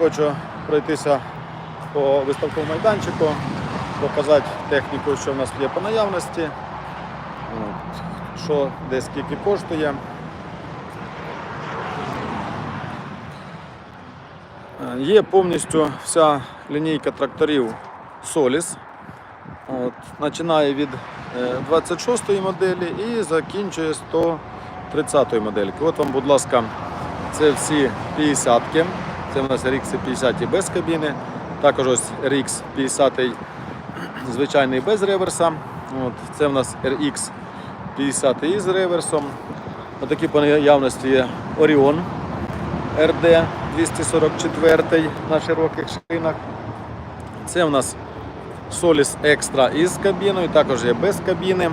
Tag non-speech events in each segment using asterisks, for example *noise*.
хочу пройтися по виставковому майданчику, показати техніку, що в нас є по наявності, що де скільки коштує. Е, Є повністю вся лінійка тракторів Solis. От, починає від е, 26-ї моделі і закінчує 130-ї модельки. От вам, будь ласка, це всі 50-ки. Це в нас RX 50 без кабіни. Також ось RX 50 звичайний без реверса. От, це в нас RX 50 із реверсом. Отакі по наявності є Orion RD 244 на широких шинах. Це в нас Solis Extra із кабіною, також є без кабіни.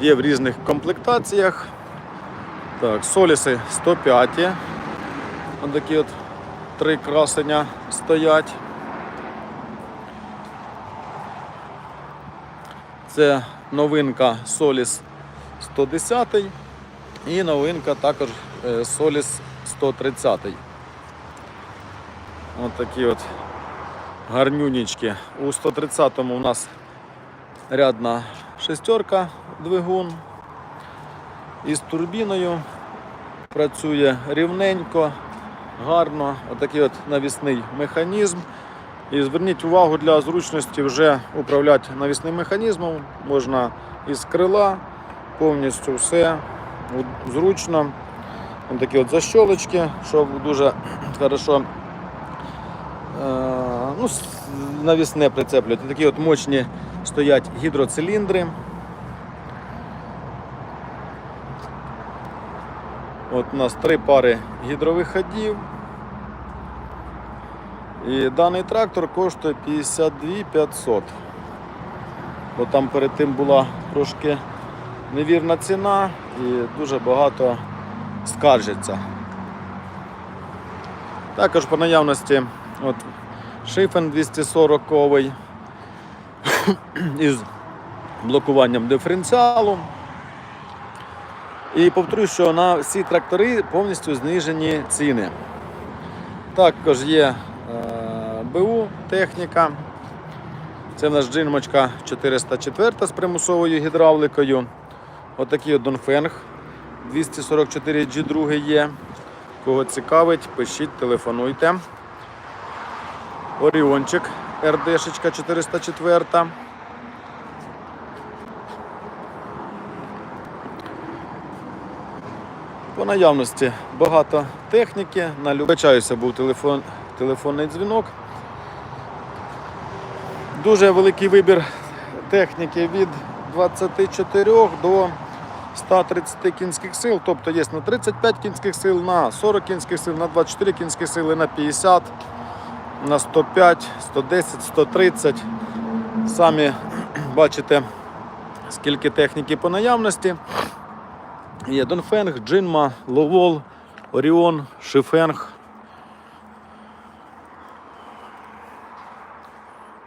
Є в різних комплектаціях. Так, Соліси 105. Ось такі от три красення стоять. Це новинка Solis 110 і новинка також Solis 130. Ось такі от гарнюнічки. У 130-му у нас рядна шестерка двигун із турбіною. Працює рівненько, гарно. Отакий от навісний механізм. І зверніть увагу для зручності вже управляти навісним механізмом. Можна із крила, повністю все зручно. Такі от защолочки, щоб дуже *clears throat* хорошо Е, ну, навісне прицеплюють. Такі от мощні стоять гідроциліндри. От у нас три пари гідровиходів. І даний трактор коштує 52 500. Бо там перед тим була трошки невірна ціна і дуже багато скаржаться. Також по наявності от, шифен 240 *coughs* із блокуванням диференціалу. І повторюю, що на всі трактори повністю знижені ціни. Також є е, БУ техніка. Це в нас джинмочка 404 з примусовою гідравликою. Отакий от Донфенг 244 G2 є. Кого цікавить, пишіть, телефонуйте. Оріончик РДшечка 404. По наявності багато техніки. На люб- був телефон, телефонний дзвінок. Дуже великий вибір техніки від 24 до 130 кінських сил, тобто є на 35 кінських сил, на 40 кінських сил, на 24 кінських сили, на 50, на 105, 110, 130. Самі бачите, скільки техніки по наявності. Є Донфенг, Джинма, Ловол, Оріон, Шифенг.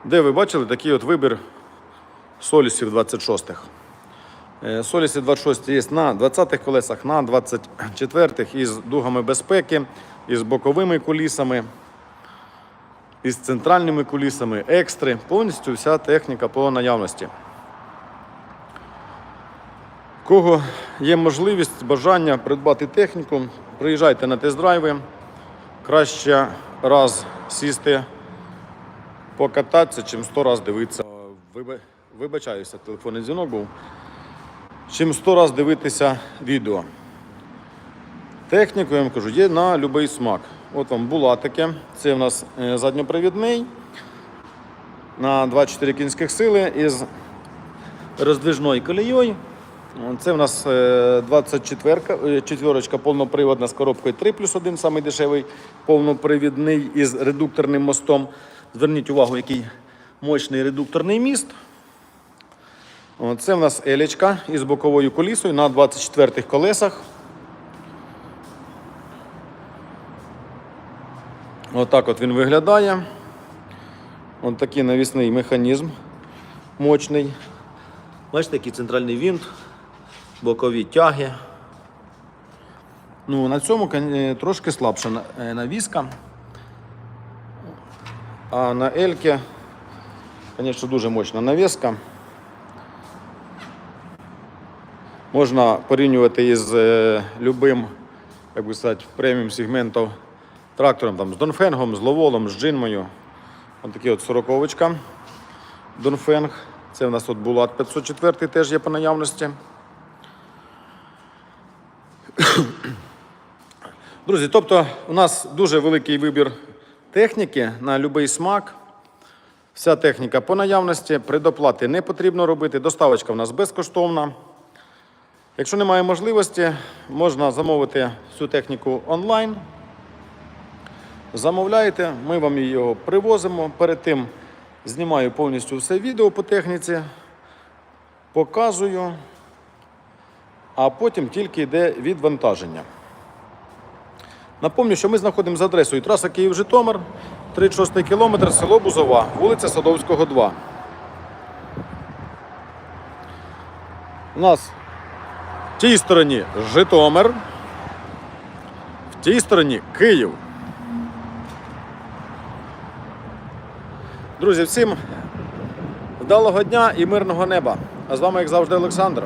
Де ви бачили такий от вибір солісів 26-х? Е, Солісі 26 є на 20-х колесах, на 24-х із дугами безпеки, із боковими кулісами, із центральними кулісами, екстри. Повністю вся техніка по наявності. Кого є можливість, бажання придбати техніку, приїжджайте на тест-драйви. Краще раз сісти, покататися, чим 100 раз дивитися. Виба- Вибачаюся, телефонний дзвінок був чим 100 раз дивитися відео. Техніку, я вам кажу, є на будь-який смак. От вам булатики. Це в нас е, задньопривідний на 24 кінських сили із роздвижною колією. Це в нас е, 24 четверочка повноприводна з коробкою 3 плюс 1, самий дешевий повнопривідний із редукторним мостом. Зверніть увагу, який мощний редукторний міст. Це в нас елечка із боковою колісою на 24 колесах. Отак от він виглядає. Ось такий навісний механізм мощний. Бачите, який центральний вінт, бокові тяги. Ну, на цьому е, трошки слабша е, навіска. А на Ельке, звісно, дуже мощна навіска. Можна порівнювати із е, любим, як би сказати, преміум сегментом трактором там, з Донфенгом, з Ловолом, з Джинмою. Ось такий от сороковочка. Донфенг. Це в нас от Булат 504 теж є по наявності. *coughs* Друзі, тобто у нас дуже великий вибір техніки на будь-який смак. Вся техніка по наявності, предоплати не потрібно робити. Доставочка в нас безкоштовна. Якщо немає можливості, можна замовити всю техніку онлайн. Замовляєте, ми вам його привозимо. Перед тим знімаю повністю все відео по техніці, показую, а потім тільки йде відвантаження. Напомню, що ми знаходимося за адресою траса Київ-Житомир, 36 кілометр, село Бузова, вулиця Садовського, 2. У нас в тій стороні Житомир, в тій стороні Київ. Друзі, всім вдалого дня і мирного неба. А з вами, як завжди, Олександр.